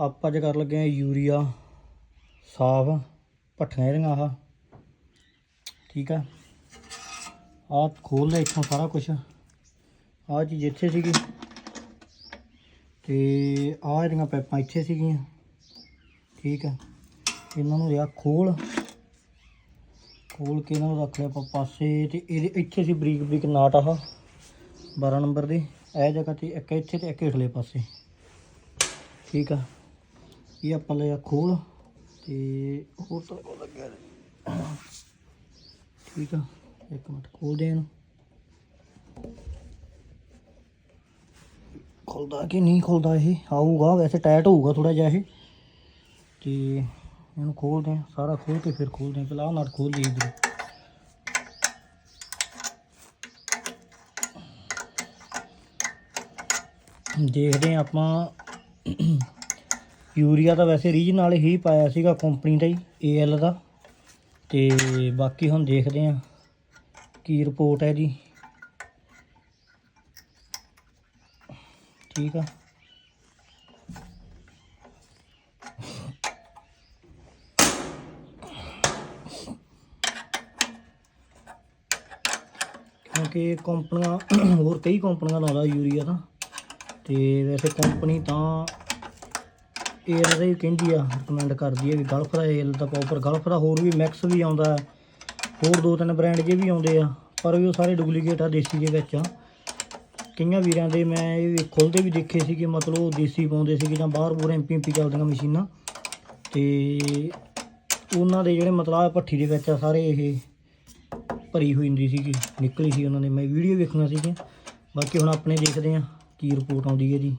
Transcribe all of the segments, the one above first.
ਆਪਾਂ ਅੱਜ ਕਰ ਲੱਗੇ ਆ ਯੂਰੀਆ, ਸਾਫ਼, ਭੱਠੀਆਂ ਇਹਦੀਆਂ ਆਹ। ਠੀਕ ਆ। ਆਹ ਖੋਲ ਲਿਆ ਇੱਥੋਂ ਸਾਰਾ ਕੁਝ ਆਹ ਚੀਜ਼ ਇੱਥੇ ਸੀਗੀ। ਤੇ ਆਹ ਇਹਦੀਆਂ ਪੈਪਾਂ ਇੱਥੇ ਸੀਗੀਆਂ। ਠੀਕ ਆ। ਇਹਨਾਂ ਨੂੰ ਰਿਆ ਖੋਲ ਖੋਲ ਕੇ ਇਹਨਾਂ ਨੂੰ ਰੱਖ ਲਿਆ ਆਪਾਂ ਪਾਸੇ ਤੇ ਇਹਦੇ ਇੱਥੇ ਸੀ ਬਰੀਕ ਬਰੀਕ ਨਾਟ ਆਹ 12 ਨੰਬਰ ਦੇ। ਇਹ ਜਗ੍ਹਾ ਤੇ ਇੱਕ ਇੱਥੇ ਤੇ ਇੱਕ ਹੇਠਲੇ ਪਾਸੇ। ਠੀਕ ਆ। ਇਹ ਆਪਾਂ ਲਿਆ ਖੋਲ? ਤੇ ਹੋਰ ਤਾਂ ਕੋ ਲੱਗਿਆ ਠੀਕ ਆ, ਇੱਕ ਮਿੰਟ ਖੋਲਦੇ ਇਹਨੂੰ। ਖੁੱਲਦਾ ਕਿ ਨਹੀਂ ਖੁੱਲਦਾ ਇਹ? ਆਊਗਾ, ਵੈਸੇ ਟਾਈਟ ਹੋਊਗਾ ਥੋੜਾ ਜਿਹਾ ਇਹ। ਤੇ ਇਹਨੂੰ ਖੋਲਦੇ ਆ ਸਾਰਾ ਖੋਲ ਕੇ ਫਿਰ ਖੋਲਦੇ ਆ ਪਹਿਲਾਂ ਆਹ ਨਟ ਖੋਲ ਲਈ ਇਧਰ। ਦੇਖਦੇ ਆ ਆਪਾਂ। ਯੂਰੀਆ ਤਾਂ ਵੈਸੇ ਰੀਜ ਨਾਲ ਹੀ ਪਾਇਆ ਸੀਗਾ ਕੰਪਨੀ ਦਾ ਹੀ ਏਐਲ ਦਾ। ਤੇ ਬਾਕੀ ਹੁਣ ਦੇਖਦੇ ਆ ਕੀ ਰਿਪੋਰਟ ਹੈ ਜੀ। ਠੀਕ ਆ। ਕਿਉਂਕਿ ਕੰਪਨੀਆਂ ਹੋਰ ਕਈ ਕੰਪਨੀਆਂ ਲਾਉਂਦਾ ਯੂਰੀਆ ਤਾਂ। ਤੇ ਵੈਸੇ ਕੰਪਨੀ ਤਾਂ ਏਅਰ ਦਾ ਹੀ ਕਹਿੰਦੀ ਆ ਰეკਮੈਂਡ ਕਰਦੀ ਹੈ ਵੀ ਗਲਫ ਦਾ ਏਅਰ ਦਾ ਪ੍ਰੋਪਰ ਗਲਫ ਦਾ, ਹੋਰ ਵੀ ਮੈਕਸ ਵੀ ਆਉਂਦਾ ਹੋਰ ਦੋ ਤਿੰਨ ਬ੍ਰਾਂਡ ਜੇ ਵੀ ਆਉਂਦੇ ਆ, ਪਰ ਵੀ ਉਹ ਸਾਰੇ ਡੁਪਲੀਕੇਟ ਆ ਦੇਸੀ ਦੇ ਵਿੱਚ ਆ। ਕਈਆਂ ਵੀਰਾਂ ਦੇ ਮੈਂ ਇਹ ਵੀ ਖੁੱਲਦੇ ਵੀ ਦੇਖੇ ਸੀਗੇ ਮਤਲਬ ਉਹ ਦੇਸੀ ਪਾਉਂਦੇ ਸੀਗੇ ਜਾਂ ਬਾਹਰ ਬੂਰ ਐਮਪੀ ਐਮਪੀ ਚੱਲਦੀਆਂ ਮਸ਼ੀਨਾਂ। ਤੇ ਉਹਨਾਂ ਦੇ ਜਿਹੜੇ ਮਤਲਬ ਆਹ ਭੱਠੀ ਦੇ ਵਿੱਚ ਆ, ਸਾਰੇ ਇਹ ਭਰੀ ਹੋਈ ਹੁੰਦੀ ਸੀਗੀ, ਨਿਕਲੀ ਸੀ ਉਹਨਾਂ ਨੇ। ਮੈਂ ਵੀਡੀਓ ਵੇਖਣਾ ਸੀਗੀ ਬਾਕੀ ਹੁਣ ਆਪਣੇ ਦੇਖਦੇ ਆ ਕੀ ਰਿਪੋਰਟ ਆਉਂਦੀ ਹੈ ਇਹਦੀ।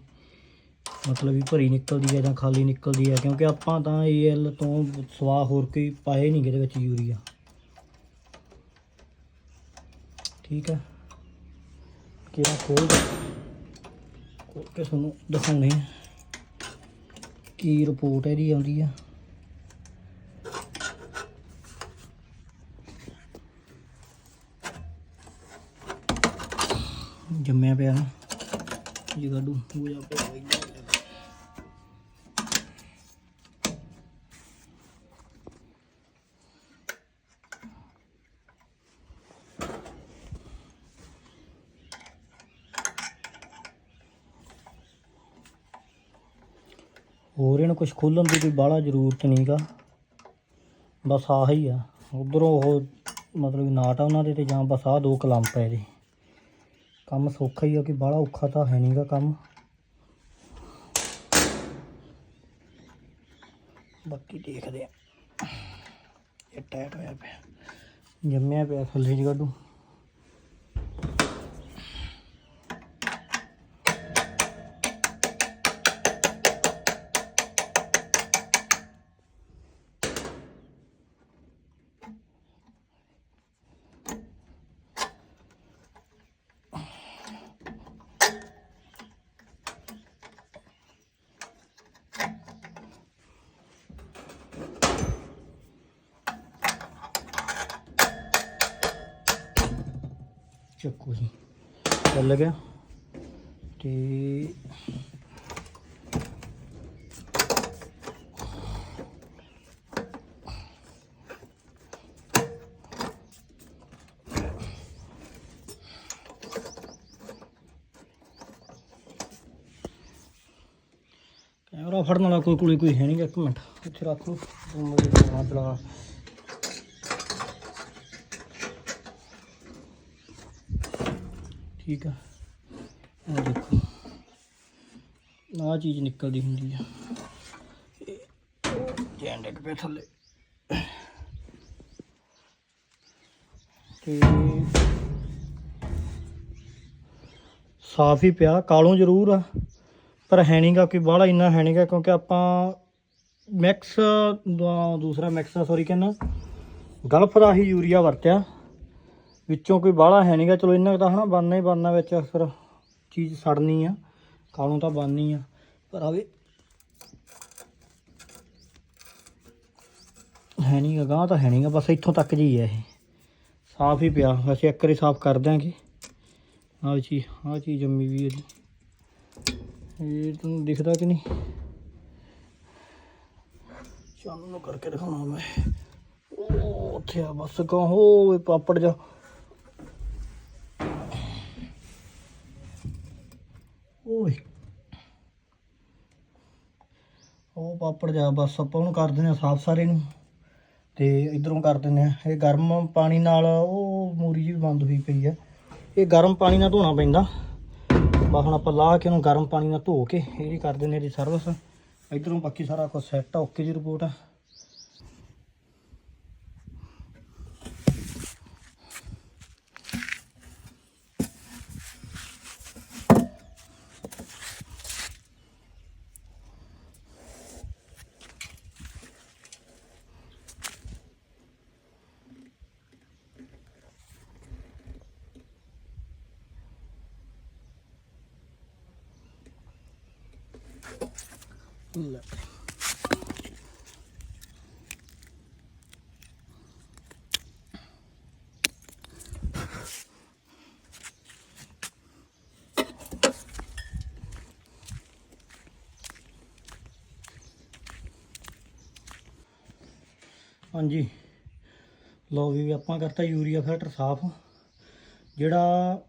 ਮਤਲਬ ਵੀ ਭਰੀ ਨਿਕਲਦੀ ਹੈ ਜਾਂ ਖਾਲੀ ਨਿਕਲਦੀ ਹੈ, ਕਿਉਂਕਿ ਆਪਾਂ ਤਾਂ ਏਐਲ ਤੋਂ ਸਵਾ ਹੋਰ ਕੋਈ ਪਾਏ ਨਹੀਂ ਇਹਦੇ ਵਿੱਚ ਯੂਰੀਆ। ਠੀਕ ਹੈ? ਕਿਹੜਾ ਖੋਲ ਖੋਲ ਕੇ ਤੁਹਾਨੂੰ ਦਿਖਾਉਣੇ ਆ। ਕੀ ਰਿਪੋਰਟ ਇਹਦੀ ਆਉਂਦੀ ਆ? ਜੰਮਿਆ ਪਿਆ ਨਾ। ਜਗਾਡੂ ਹੋ ਜਾ ਪਿਆ। ਹੋਰ ਇਹਨੂੰ ਕੁਝ ਖੋਲਣ ਦੀ ਕੋਈ ਬਾਹਲਾ ਜ਼ਰੂਰਤ ਨਹੀਂਗਾ ਬਸ ਆਹ ਹੀ ਆ। ਉਧਰੋਂ ਉਹ ਮਤਲਬ ਨਾਟ ਆ ਉਹਨਾਂ ਦੇ ਤੇ ਜਾਂ ਬਸ ਆਹ ਦੋ ਕਲੰਪ ਆ ਇਹਦੇ। ਕੰਮ ਸੌਖਾ ਹੀ ਆ ਕਿ ਬਾਹਲਾ ਔਖਾ ਤਾਂ ਹੈ ਨਹੀਂਗਾ ਕੰਮ। ਬਾਕੀ ਦੇਖਦੇ ਆ। ਇਹ ਟਾਈਟ ਹੋਇਆ ਪਿਆ। ਜੰਮਿਆ ਪਿਆ ਥੱਲੇ ਜੀ ਚੱਕੂ ਜੀ। ਚੱਲ ਗਿਆ। ਤੇ ਕੈਮਰਾ ਫੜਨ ਵਾਲਾ ਕੋਈ ਕੋਲੇ ਕੋਈ ਹੈ ਨਹੀਂ ਇੱਕ ਮਿੰਟ। ਇੱਥੇ ਰੱਖ ਲਓ। ਮੇਰੇ ਚਲਾ ਠੀਕ ਆ। ਇਹ ਦੇਖੋ, ਆਹ ਚੀਜ਼ ਨਿਕਲਦੀ ਹੁੰਦੀ ਆ। ਜੈਨ ਡਿੱਗ ਥੱਲੇ। ਤੇ ਸਾਫ਼ ਹੀ ਪਿਆ, ਕਾਲੋਂ ਜ਼ਰੂਰ ਆ, ਪਰ ਹੈ ਨਹੀਂਗਾ ਕੋਈ ਬਾਹਲਾ ਇੰਨਾ ਹੈ ਨਹੀਂਗਾ ਕਿਉਂਕਿ ਆਪਾਂ ਮੈਕਸ, ਦੂਸਰਾ ਮੈਕਸ ਸੌਰੀ ਕਹਿੰਦਾ, ਗਲਫ ਦਾ ਹੀ ਯੂਰੀਆ ਵਰਤਿਆ। ਵਿੱਚੋਂ ਕੋਈ ਬਾਹਲਾ ਹੈ ਨਹੀਂਗਾ ਚਲੋ ਇਹਨਾਂ ਦਾ ਹਨਾ ਬਣਨਾ ਹੀ ਬਣਨਾ ਵਿੱਚ, ਫਿਰ ਚੀਜ਼ ਸੜਨੀ ਆ ਕਾਲੋਂ ਤਾਂ ਬਣਨੀ ਆ। ਪਰ ਆਵੇ ਹੈ ਨਹੀਂ ਗਾਂ ਤਾਂ ਹੈ ਨਹੀਂਗਾ ਬਸ ਇੱਥੋਂ ਤੱਕ ਜੀ ਹੈ ਇਹ। ਸਾਫ਼ ਹੀ ਪਿਆ ਵੈਸੇ ਇੱਕ ਵਾਰੀ ਸਾਫ਼ ਕਰ ਦਿਆਂਗੇ। ਆਹ ਚੀਜ਼ ਆਹ ਚੀਜ਼ ਜੰਮੀ ਵੀ ਇਹਦੀ ਇਹ ਤੁਹਾਨੂੰ ਦਿਖਦਾ ਕਿ ਨਹੀਂ? ਸ਼ਾਮ ਕਰਕੇ ਦਿਖਾਉਣਾ ਮੈਂ। ਉੱਥੇ ਆ ਬਸ ਕਹੋ ਪਾਪੜ ਜਾ ਓਏ। ਉਹ ਪਾਪੜ ਜਾ ਬਸ ਆਪਾਂ ਉਹਨੂੰ ਕਰ ਦਿੰਦੇ ਆ ਸਾਫ਼ ਸਾਰੇ ਨੂੰ। ਤੇ ਇਧਰੋਂ ਕਰ ਦਿੰਦੇ ਆ ਇਹ ਗਰਮ ਪਾਣੀ ਨਾਲ ਉਹ ਮੂਰੀ ਜੀ ਬੰਦ ਹੋਈ ਪਈ ਆ ਇਹ ਗਰਮ ਪਾਣੀ ਨਾਲ ਧੋਣਾ ਪੈਂਦਾ। ਬਸ ਹੁਣ ਆਪਾਂ ਲਾ ਕੇ ਉਹਨੂੰ ਗਰਮ ਪਾਣੀ ਨਾਲ ਧੋ ਕੇ ਇਹਦੀ ਕਰ ਦਿੰਦੇ ਇਹਦੀ ਸਰਵਿਸ ਇਧਰੋਂ ਬਾਕੀ ਸਾਰਾ ਕੁਝ ਸੈੱਟ ਆ ਓਕੇ ਦੀ ਰਿਪੋਰਟ ਆ ਲੈ ਹਾਂਜੀ। ਲਓ ਵੀ ਆਪਾਂ ਕਰਤਾ ਯੂਰੀਆ ਫਿਲਟਰ ਸਾਫ਼। ਜਿਹੜਾ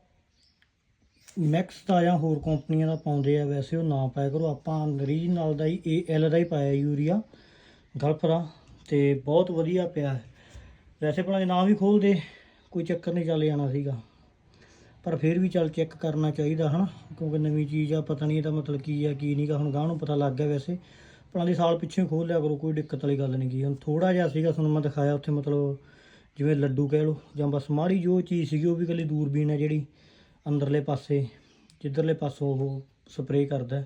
ਮੈਕਸ ਦਾ ਜਾਂ ਹੋਰ ਕੰਪਨੀਆਂ ਦਾ ਪਾਉਂਦੇ ਆ, ਵੈਸੇ ਉਹ ਨਾ ਪਾਇਆ ਕਰੋ। ਆਪਾਂ ਰੀਜਨਲ ਦਾ ਹੀ ਏਐਲ ਦਾ ਹੀ ਪਾਇਆ ਯੂਰੀਆ ਗਲਫਰਾ ਤੇ ਬਹੁਤ ਵਧੀਆ ਪਿਆ। ਵੈਸੇ ਭਲਾ ਜੇ ਨਾ ਵੀ ਖੋਲਦੇ, ਕੋਈ ਚੱਕਰ ਨਹੀਂ ਚੱਲ ਜਾਣਾ ਸੀਗਾ। ਪਰ ਫਿਰ ਵੀ ਚੱਲ ਚੈੱਕ ਕਰਨਾ ਚਾਹੀਦਾ, ਹਨਾ? ਕਿਉਂਕਿ ਨਵੀਂ ਚੀਜ਼ ਆ, ਪਤਾ ਨਹੀਂ ਇਹਦਾ ਮਤਲਬ ਕੀ ਆ, ਕੀ ਨਹੀਂਗਾ ਹੁਣ ਗਾਹ ਨੂੰ ਪਤਾ ਲੱਗ ਗਿਆ ਵੈਸੇ। ਭਲਾ ਦੀ ਸਾਲ ਪਿੱਛੇ ਖੋਲ ਲਿਆ ਕਰੋ, ਕੋਈ ਦਿੱਕਤ ਵਾਲੀ ਗੱਲ ਨਹੀਂ ਗੀ। ਹੁਣ ਥੋੜਾ ਜਿਹਾ ਸੀਗਾ, ਤੁਹਾਨੂੰ ਮੈਂ ਦਿਖਾਇਆ, ਉੱਥੇ ਮਤਲਬ ਜਿਵੇਂ ਲੱਡੂ ਕਹਿ ਲਓ, ਜਾਂ ਬਸ ਮਾੜੀ ਜੋ ਚੀਜ਼ ਸੀਗੀ, ਉਹ ਵੀ ਇਕੱਲੀ ਦੂਰਬੀਨ ਹੈ ਜਿਹੜੀ। ਅੰਦਰਲੇ ਪਾਸੇ, ਜਿੱਧਰਲੇ ਪਾਸੋਂ ਉਹ ਸਪਰੇਅ ਕਰਦਾ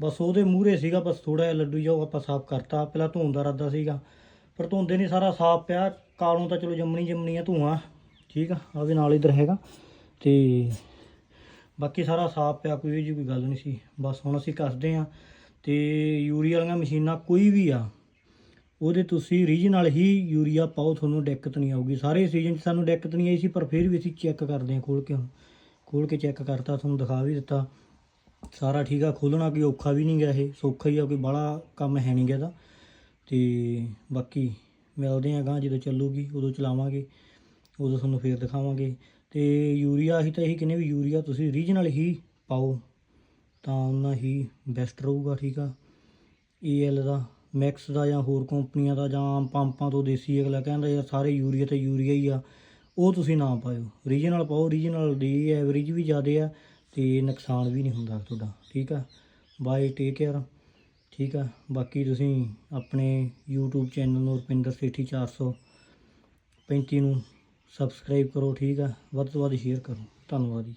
ਬਸ ਉਹਦੇ ਮੂਹਰੇ ਸੀਗਾ, ਬਸ ਥੋੜਾ ਜਿਹਾ ਲੱਡੂ ਜਿਹਾ ਉਹ ਆਪਾਂ ਸਾਫ਼ ਕਰਤਾ। ਪਹਿਲਾਂ ਧੋਣ ਦਾ ਇਰਾਦਾ ਸੀਗਾ, ਪਰ ਧੋਂਦੇ ਨਹੀਂ ਸਾਰਾ ਸਾਫ਼ ਪਿਆ। ਕਾਲੋਂ ਤਾਂ ਚਲੋ ਜੰਮਣੀ ਜੰਮਣੀ ਆ ਧੂਆਂ। ਠੀਕ ਆ ਆ ਨਾਲ ਇਧਰ ਹੈਗਾ। ਤੇ ਬਾਕੀ ਸਾਰਾ ਸਾਫ਼ ਪਿਆ, ਕੋਈ ਇਹ ਜਿਹੀ ਕੋਈ ਗੱਲ ਨਹੀਂ ਸੀ। ਬਸ ਹੁਣ ਅਸੀਂ ਕੱਸਦੇ ਆ ਤੇ ਯੂਰੀਆ ਵਾਲੀਆਂ ਮਸ਼ੀਨਾਂ ਕੋਈ ਵੀ ਆ, ਉਹਦੇ ਤੁਸੀਂ ਰੀਜਨਲ ਹੀ ਯੂਰੀਆ ਪਾਓ, ਤੁਹਾਨੂੰ ਦਿੱਕਤ ਨਹੀਂ ਆਊਗੀ। ਸਾਰੇ ਸੀਜ਼ਨ 'ਚ ਸਾਨੂੰ ਦਿੱਕਤ ਨਹੀਂ ਆਈ ਸੀ, ਪਰ ਫਿਰ ਵੀ ਅਸੀਂ ਚੈੱਕ ਕਰਦੇ ਹਾਂ ਖੋਲ ਕੇ ਹੁਣ। ਖੋਲ ਕੇ ਚੈੱਕ ਕਰਤਾ, ਤੁਹਾਨੂੰ ਦਿਖਾ ਵੀ ਦਿੱਤਾ। ਸਾਰਾ ਠੀਕ ਆ ਖੋਲਣਾ ਕੋਈ ਔਖਾ ਵੀ ਨਹੀਂ ਗਿਆ ਇਹ, ਸੌਖਾ ਹੀ ਆ, ਕੋਈ ਬੜਾ ਕੰਮ ਹੈ ਨਹੀਂ ਗਿਆ ਇਹਦਾ। ਤੇ ਬਾਕੀ ਮਿਲਦੇ ਆ ਗਾਂ ਜਦੋਂ ਚੱਲੂਗੀ, ਉਦੋਂ ਚਲਾਵਾਂਗੇ, ਉਦੋਂ ਤੁਹਾਨੂੰ ਫੇਰ ਦਿਖਾਵਾਂਗੇ। ਤੇ ਯੂਰੀਆ, ਅਸੀਂ ਤਾਂ ਇਹੀ ਕਹਿੰਦੇ ਵੀ ਯੂਰੀਆ ਤੁਸੀਂ ਰੀਜਨਲ ਹੀ ਪਾਓ, ਤਾਂ ਉਹਨਾਂ ਹੀ ਬੈਸਟ ਰਹੂਗਾ, ਠੀਕ ਆ। ਏਐਲ ਦਾ ਮੈਕਸ ਦਾ ਜਾਂ ਹੋਰ ਕੰਪਨੀਆਂ ਦਾ ਜਾਂ ਪੰਪਾਂ ਤੋਂ ਦੇਸੀ ਅਗਲਾ ਕਹਿੰਦਾ ਯਾਰ ਸਾਰੇ ਯੂਰੀਆ ਤੇ ਯੂਰੀਆ ਹੀ ਆ। ਉਹ ਤੁਸੀਂ ਨਾ ਪਾਇਓ। ਰੀਜਨਲ ਪਾਓ ਰੀਜਨਲ ਦੀ ਐਵਰੇਜ ਵੀ ਜ਼ਿਆਦੇ ਆ ਤੇ ਨੁਕਸਾਨ ਵੀ ਨਹੀਂ ਹੁੰਦਾ ਤੁਹਾਡਾ, ਠੀਕ ਆ? ਬਾਏ ਟੇਕ ਕੇਅਰ ਠੀਕ ਆ? ਬਾਕੀ ਤੁਸੀਂ ਆਪਣੇ YouTube ਚੈਨਲ ਨੂੰ ਰੁਪਿੰਦਰ ਸੇਠੀ 435 ਨੂੰ ਸਬਸਕ੍ਰਾਈਬ ਕਰੋ, ਠੀਕ ਆ? ਵੱਧ ਤੋਂ ਵੱਧ ਸ਼ੇਅਰ ਕਰੋ। ਧੰਨਵਾਦ ਜੀ।